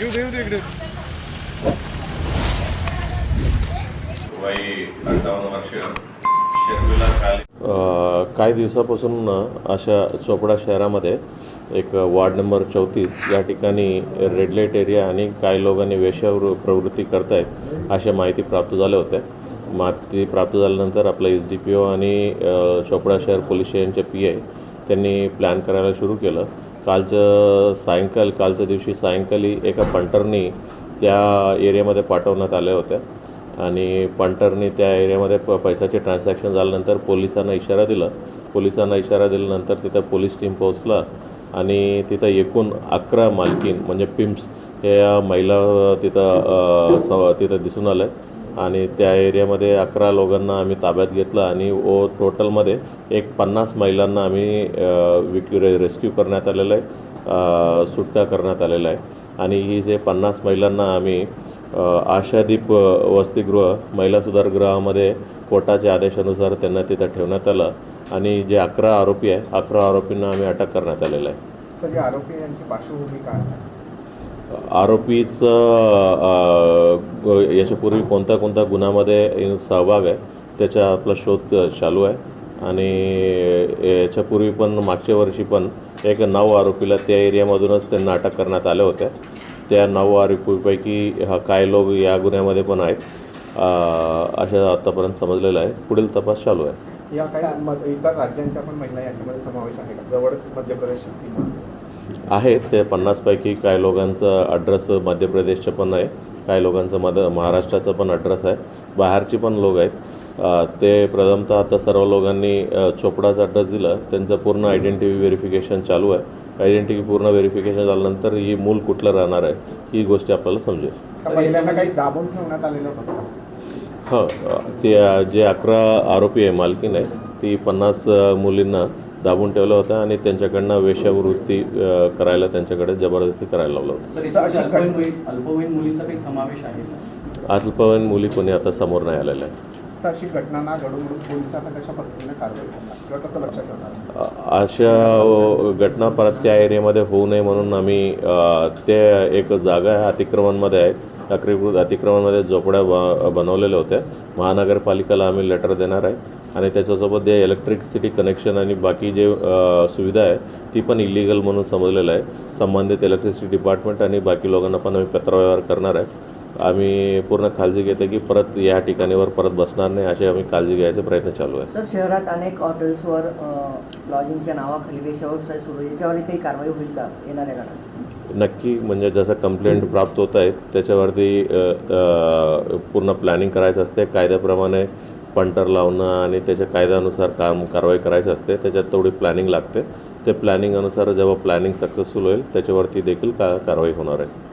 येऊ दे येऊ दे इकडे. काही दिवसापासून अशा चोपडा शहरामध्ये एक वार्ड नंबर चौतीस या ठिकाणी रेड लाइट एरिया आणि काही लोकांनी वेश्यावर प्रवृत्ती करतायत अशा माहिती प्राप्त झाल्या होत्या. माहिती प्राप्त झाल्यानंतर आपला एस डी पी ओ आणि चोपडा शहर पोलीस स्टेशनचे पी आय त्यांनी प्लॅन करायला सुरू केलं. कालचं सायंकाल कालच्या दिवशी सायंकाली एका पंटरनी त्या एरियामध्ये पाठवण्यात आल्या होत्या. आणि पंटरनी त्या एरियामध्ये प पैशाचे ट्रान्झॅक्शन झाल्यानंतर पोलिसांना इशारा दिला. पोलिसांना इशारा दिल्यानंतर तिथं पोलीस टीम पोहोचला आणि तिथं एकूण अकरा मालकीन म्हणजे पिम्प्स हे महिला तिथं स तिथं दिसून आल्या आणि त्या एरियामध्ये अकरा लोकांना आम्ही ताब्यात घेतलं आणि ओ टोटलमध्ये एक पन्नास महिलांना आम्ही विक रे रेस्क्यू करण्यात आलेलं आहे सुटका करण्यात आलेला आहे आणि ही जे पन्नास महिलांना आम्ही आशादीप वसतिगृह महिला सुधारगृहामध्ये कोर्टाच्या आदेशानुसार त्यांना तिथं ठेवण्यात आलं आणि जे अकरा आरोपी आहे अकरा आरोपींना आम्ही अटक करण्यात आलेलं आहे सगळे आरोपी यांची पार्श्वभूमी काय आहे? आरोपीचं याच्यापूर्वी कोणत्या कोणत्या गुन्ह्यामध्ये सहभाग आहे त्याचा आपला शोध चालू आहे. आणि याच्यापूर्वी पण मागच्या वर्षी पण एक नऊ आरोपीला त्या एरियामधूनच त्यांना अटक करण्यात आल्या होत्या. त्या नऊ आरोपीपैकी हा काही लोक या गुन्ह्यामध्ये पण आहेत अ, असं आत्तापर्यंत समजलेलं आहे. पुढील तपास चालू आहे. या काही इतर राज्यांच्या पण महिला याच्यामध्ये समावेश आहे जवळच मध्य प्रदेशची सीमा. आहेत ते पन्नासपैकी काही लोकांचं ॲड्रेस मध्य प्रदेशचं पण आहे. काही लोकांचं मद महाराष्ट्राचं पण ॲड्रेस आहे. बाहेरची पण लोक आहेत. ते प्रथमतः आता सर्व लोकांनी चोपडाचा ॲड्रेस दिला. त्यांचं पूर्ण आयडेंटिटी व्हेरिफिकेशन चालू आहे. आयडेंटिटी पूर्ण व्हेरिफिकेशन झाल्यानंतर ही मूल कुठलं राहणार आहे ही गोष्टी आपल्याला समजेल. का महिलांना काही दाबून ठेवण्यात आलेलं होतं का? हां ते जे अकरा आरोपी आहे मालकीन आहे ती पन्नास मुलींना दाबून ठेवलं होतं आणि त्यांच्याकडनं वेश्यावृत्ती करायला त्यांच्याकडे जबरदस्ती करायला लावलं होतं. अल्पवयीन मुली- अल्पवयीन मुलींचा काही समावेश आहे का? अल्पवयीन मुली कोणी आता समोर नाही आलेल्या आहे अशी घटना ना घडून म्हणून पोलीस आता कशा पद्धतीने कारवाई करणार? किंवा कसं लक्षात ठेवणार? अ- अशा घटना परत त्या एरियामध्ये होऊ नये म्हणून आम्ही ते एक जागा आहे अतिक्रमणमध्ये आहे अतिक्रम अतिक्रमणमध्ये झोपड्या ब बनवलेल्या होत्या. महानगरपालिकेला आम्ही लेटर देणार आहे आणि त्याच्यासोबत जे इलेक्ट्रिसिटी कनेक्शन आणि बाकी जे सुविधा आहे ती पण इलिगल म्हणून समजलेलं आहे. संबंधित इलेक्ट्रिसिटी डिपार्टमेंट आणि बाकी लोकांना पण आम्ही पत्रव्यवहार करणार आहे. आम्ही पूर्ण काळजी घेते की परत या ठिकाणीवर परत बसणार नाही असे आम्ही काळजी घ्यायचे प्रयत्न चालू आहे. सर शहरात अनेक हॉटेल्सवर लॉजिंगच्या नावाखाली सुरू आहे. याच्यावर काही कारवाई होईल का येणाऱ्या काळात? नक्की म्हणजे जसं कंप्लेंट प्राप्त होत आहेत त्याच्यावरती पूर्ण प्लॅनिंग करायचं असते. कायद्याप्रमाणे पंटर लावणं आणि त्याच्या कायद्यानुसार काम कारवाई करायची असते. त्याच्यात तेवढी प्लॅनिंग लागते. ते प्लॅनिंग अनुसार जेव्हा प्लॅनिंग सक्सेसफुल होईल त्याच्यावरती देखील का कारवाई होणार आहे.